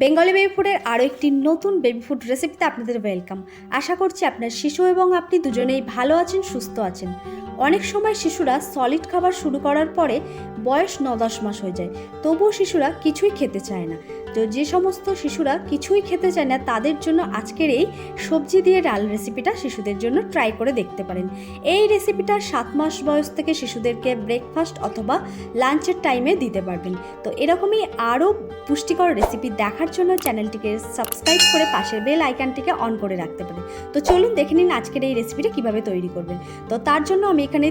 Bengali baby ফুডের আরও একটি নতুন বেবি ফুড রেসিপিতে আপনাদের ওয়েলকাম আশা করছি আপনার শিশু এবং আপনি দুজনেই ভালো আছেন, সুস্থ আছেন। অনেক সময় শিশুরা সলিড খাবার শুরু করার পরে বয়স ন দশ মাস হয়ে যায়, তবুও শিশুরা কিছুই খেতে চায় না। তো যে সমস্ত শিশুরা কিছুই খেতে চায় না, তাদের জন্য আজকের এই সবজি দিয়ে ডাল রেসিপিটা শিশুদের জন্য ট্রাই করে দেখতে পারেন। এই রেসিপিটা সাত মাস বয়স থেকে শিশুদেরকে ব্রেকফাস্ট অথবা লাঞ্চের টাইমে দিতে পারবেন। তো এরকমই আরও পুষ্টিকর রেসিপি দেখার জন্য চ্যানেলটিকে সাবস্ক্রাইব করে পাশের বেল আইকনটিকে অন করে রাখতে পারেন। তো চলুন দেখে নিন আজকের এই রেসিপিটা কীভাবে তৈরি করবেন। তো তার জন্য আমি এখানে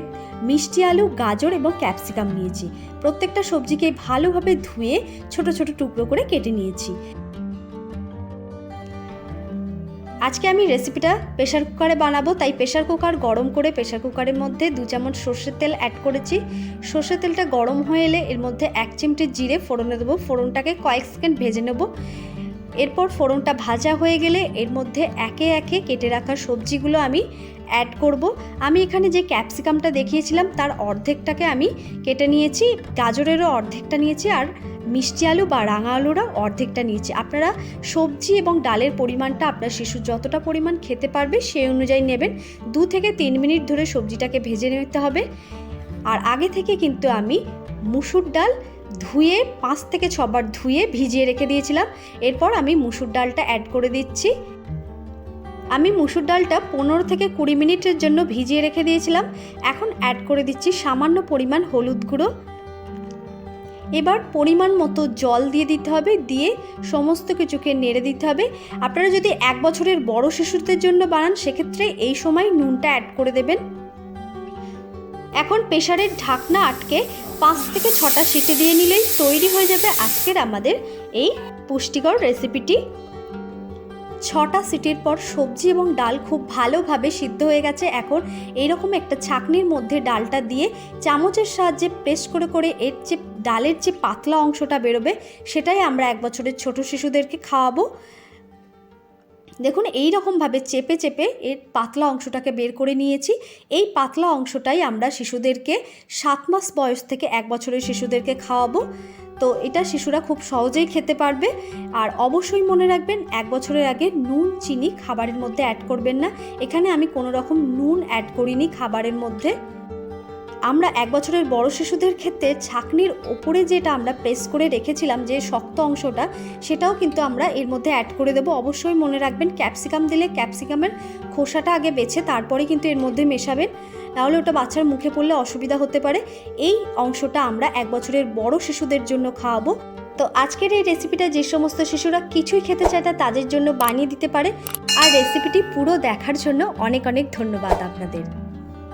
মিষ্টি আলু, গাজর এবং ক্যাপসিকাম নিয়েছি। প্রত্যেকটা সবজিকে ভালোভাবে ধুয়ে ছোট ছোট টুকরো করে কেটে নিয়েছি। আজকে আমি রেসিপিটা প্রেশার কুকারে বানাবো, তাই প্রেশার কুকার গরম করে প্রেশার কুকারের মধ্যে দু চামচ সর্ষের তেল অ্যাড করেছি। সর্ষের তেলটা গরম হয়ে এলে এর মধ্যে এক চিমটি জিরে ফোড়নে দেবো। ফোড়নটাকে কয়েক সেকেন্ড ভেজে নেব। এরপর ফোড়নটা ভাজা হয়ে গেলে এর মধ্যে একে একে কেটে রাখা সবজিগুলো আমি অ্যাড করব। আমি এখানে যে ক্যাপসিকামটা দেখিয়েছিলাম, তার অর্ধেকটাকে আমি কেটে নিয়েছি। গাজরেরও অর্ধেকটা নিয়েছি আর মিষ্টি আলু বা রাঙা আলুরা অর্ধেকটা নিয়েছি। আপনারা সবজি এবং ডালের পরিমাণটা আপনার শিশু যতটা পরিমাণ খেতে পারবে সেই অনুযায়ী নেবেন। দু থেকে তিন মিনিট ধরে সবজিটাকে ভেজে নিতে হবে। আর আগে থেকে কিন্তু আমি মুসুর ডাল ধুয়ে পাঁচ থেকে ছবার ধুয়ে ভিজিয়ে রেখে দিয়েছিলাম। এরপর আমি মুসুর ডালটা অ্যাড করে দিচ্ছি। আমি মুসুর ডালটা পনেরো থেকে কুড়ি মিনিটের জন্য ভিজিয়ে রেখে দিয়েছিলাম। এখন অ্যাড করে দিচ্ছি সামান্য পরিমাণ হলুদ গুঁড়ো। এবার পরিমাণ মতো জল দিয়ে দিতে হবে, দিয়ে সমস্ত কিছুকে নেড়ে দিতে হবে। আপনারা যদি এক বছরের বড় শিশুদের জন্য বানান, সেক্ষেত্রে এই সময় নুনটা অ্যাড করে দেবেন। এখন প্রেশারের ঢাকনা আটকে পাঁচ থেকে ছটা সিটি দিয়ে নিলেই তৈরি হয়ে যাবে আজকের আমাদের এই পুষ্টিকর রেসিপিটি ছটা সিটির পর সবজি এবং ডাল খুব ভালোভাবে সিদ্ধ হয়ে গেছে। এখন এইরকম একটা ছাকনির মধ্যে ডালটা দিয়ে চামচের সাহায্যে প্রেস করে করে এর যে ডালের যে পাতলা অংশটা বেরোবে, সেটাই আমরা এক বছরের ছোট শিশুদেরকে খাওয়াবো। দেখুন এই রকমভাবে চেপে চেপে এর পাতলা অংশটাকে বের করে নিয়েছি। এই পাতলা অংশটাই আমরা শিশুদেরকে সাত মাস বয়স থেকে এক বছরের শিশুদেরকে খাওয়াবো। তো এটা শিশুরা খুব সহজেই খেতে পারবে। আর অবশ্যই মনে রাখবেন, এক বছরের আগে নুন, চিনি খাবারের মধ্যে অ্যাড করবেন না। এখানে আমি কোনো রকম নুন অ্যাড করিনি খাবারের মধ্যে। আমরা এক বছরের বড় শিশুদের ক্ষেত্রে ছাকনির ওপরে যেটা আমরা প্রেস করে রেখেছিলাম যে শক্ত অংশটা, সেটাও কিন্তু আমরা এর মধ্যে অ্যাড করে দেবো। অবশ্যই মনে রাখবেন ক্যাপসিকাম দিলে ক্যাপসিকামের খোসাটা আগে বেছে তারপরে কিন্তু এর মধ্যে মেশাবেন। নাহলে ওটা বাচ্চার মুখে পড়লে অসুবিধা হতে পারে। এই অংশটা আমরা এক বছরের বড় শিশুদের জন্য খাওয়াবো। তো আজকের এই রেসিপিটা যে সমস্ত শিশুরা কিছুই খেতে চায় না, তাদের জন্য বানিয়ে দিতে পারে। আর রেসিপিটি পুরো দেখার জন্য অনেক অনেক ধন্যবাদ আপনাদের।